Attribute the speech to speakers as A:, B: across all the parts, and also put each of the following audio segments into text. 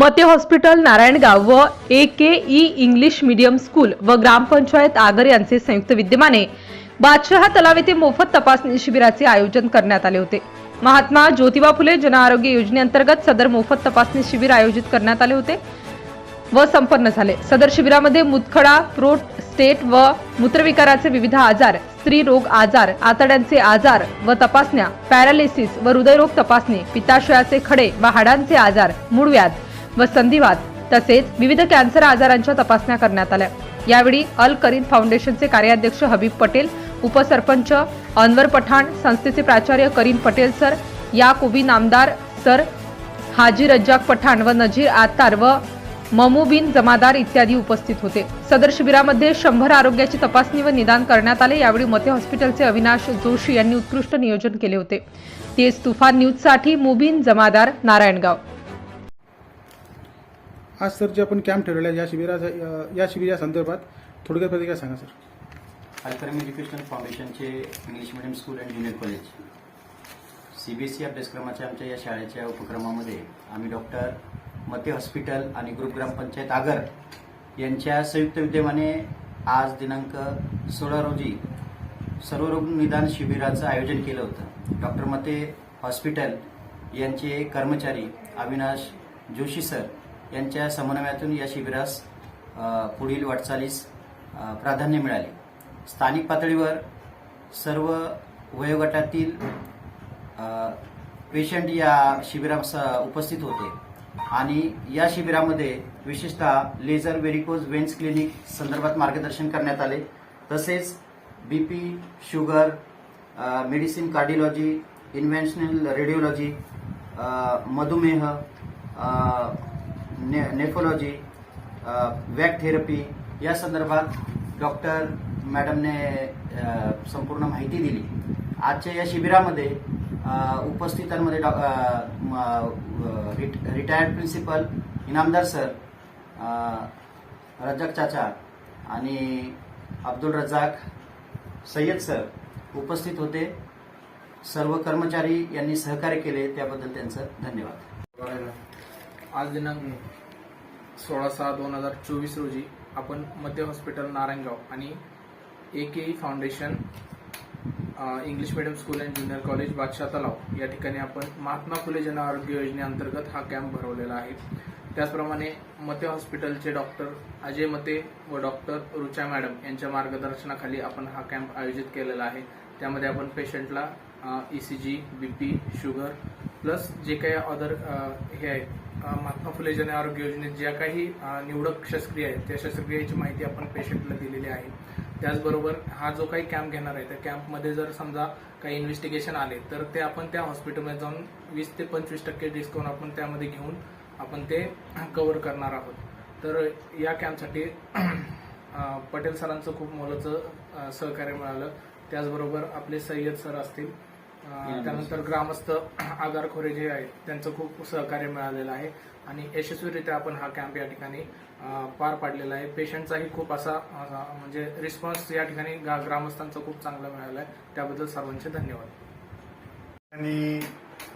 A: मते हॉस्पिटल नारायणगाव व A K E English medium school व ग्रामपंचायत आगर यांचे संयुक्त विद्यमाने बादशहा तलाव येथे मोफत तपासणी शिबिराचे आयोजन करण्यात आले होते. महात्मा ज्योतिबा फुले जनआरोग्य योजनेअंतर्गत सदर मोफत तपासणी शिबिर आयोजित करण्यात आले होते व संपन्न झाले. सदर शिबिरामध्ये मुतखडा प्रोट स्टेट व मूत्रविकाराचे विविध आजार स्त्री रोग आजार आतड्यांचे आजार व तपासण्या पॅरालिसिस व हृदयरोग तपासणी पित्ताशयाचे खडे व हाडांचे आजार मूळव्याध व संधिवात तसेच विविध कॅन्सर आजारांच्या तपासण्या करण्यात आल्या. यावेळी अल करीम फाउंडेशनचे कार्याध्यक्ष हबीब पटेल उपसरपंच अनवर पठाण संस्थेचे प्राचार्य करीम पटेल सर याकुबी नामदार सर हाजी रज्जाक पठाण व नजीर आतार व ममुबीन जमादार इत्यादी उपस्थित होते. सदर शिबिरामध्ये शंभर आरोग्याची तपासणी व निदान करण्यात आले. यावेळी मते हॉस्पिटलचे अविनाश जोशी यांनी उत्कृष्ट नियोजन केले होते. तेच तुफान न्यूजसाठी मुबीन जमादार नारायणगाव.
B: आज सर जे आपण कॅम्प ठेवलेला आहे या शिबिराचा या शिबिरा संदर्भात थोडक्यात प्रतिक्रिया सांगा सर.
C: अल्करम एज्युकेशनल फाउंडेशनचे English medium school and junior college. CBSE अभ्यासक्रमाच्या आमच्या या शाळेच्या उपक्रमामध्ये आम्ही डॉक्टर मते हॉस्पिटल आणि ग्रुप ग्रामपंचायत आगर यांच्या संयुक्त विद्यमाने आज दिनांक सोळा रोजी सर्वरोग निदान शिबिराचं आयोजन केलं होतं. डॉक्टर मते हॉस्पिटल यांचे कर्मचारी अविनाश जोशी सर यांच्या समन्वयातून या शिबिरास पुढील वाटचालीस प्राधान्य मिळाले. स्थानिक पातळीवर सर्व वयोगटातील पेशंट या शिबिरास उपस्थित होते आणि या शिबिरामध्ये विशेषतः लेझर व्हेरिकोज वेन्स क्लिनिक संदर्भात मार्गदर्शन करण्यात आले. तसेच BP sugar medicine cardiology interventional radiology मधुमेह ने नेफोलॉजी वॅक थेरपी या संदर्भात डॉक्टर मॅडमने uh, संपूर्ण माहिती दिली. आजच्या या शिबिरामध्ये uh, उपस्थितांमध्ये डॉ- writ- retired principal Inamdar sir अ, रजाक चाचा आणि अब्दुल रजाक सय्यद सर उपस्थित होते. सर्व कर्मचारी यांनी सहकार्य केले त्याबद्दल त्यांचं धन्यवाद.
D: आज दिनांक सोळा सहा दोन हजार चोवीस रोजी आपण मध्य हॉस्पिटल नारायणगाव आणि A K E foundation English medium school and junior college Badshah Talav या ठिकाणी आपण महात्मा फुले जन आरोग्य योजनेअंतर्गत हा कॅम्प भरवलेला आहे. त्याचप्रमाणे मते हॉस्पिटलचे डॉक्टर अजय मते व डॉक्टर रुचा मॅडम यांच्या मार्गदर्शनाखाली आपण हा कॅम्प आयोजित केलेला आहे. त्यामध्ये आपण पेशंटला E C G B P sugar plus जे काही अदर हे आहेत महात्मा फुले जन आरोग्य योजनेत ज्या काही निवडक शस्त्रक्रिया आहेत त्या शस्त्रक्रियेची माहिती आपण पेशंटला दिलेली आहे. त्याचबरोबर हा जो काही कॅम्प घेणार आहे त्या कॅम्पमध्ये जर समजा काही इन्व्हेस्टिगेशन आले तर ते आपण त्या हॉस्पिटलमध्ये जाऊन वीस ते पंचवीस टक्के डिस्काउंट आपण त्यामध्ये घेऊन आपण ते कव्हर करणार आहोत. तर या कॅम्पसाठी पटेल सरांचं खूप मोलाचं सहकार्य मिळालं. त्याचबरोबर आपले सय्यद सर असतील त्यानंतर ग्रामस्थ आगार खोरे जे आहेत त्यांचं खूप सहकार्य मिळालेलं आहे. आणि यशस्वीरित्या आपण हा कॅम्प या ठिकाणी पार पाडलेला आहे. पेशंटचाही खूप असा म्हणजे रिस्पॉन्स या ठिकाणी गा- ग्रामस्थांचा खूप चांगला मिळाला आहे त्याबद्दल सर्वांचे धन्यवाद.
E: आणि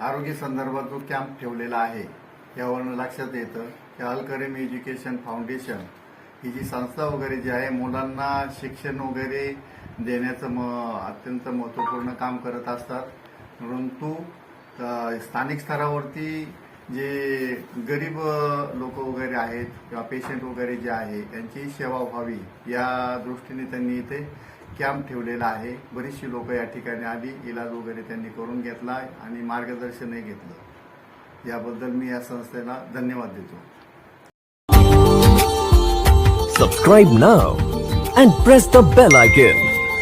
E: आरोग्य संदर्भात जो कॅम्प ठेवलेला आहे यावरून लक्षात येतं की अल्करेम एज्युकेशन फाउंडेशन ही जी संस्था वगैरे जी आहे मुलांना शिक्षण वगैरे देण्याचं म अत्यंत महत्त्वपूर्ण काम करत असतात. परंतु स्थानिक स्तरावरती जे गरीब लोक वगैरे आहेत किंवा पेशंट वगैरे जे आहे त्यांची सेवा व्हावी या दृष्टीने त्यांनी इथे कॅम्प ठेवलेला आहे. बरीचशी लोक या ठिकाणी आली इलाज वगैरे त्यांनी करून घेतला आणि मार्गदर्शनही घेतलं. याबद्दल मी या संस्थेला धन्यवाद देतो.
F: Subscribe now and press the bell icon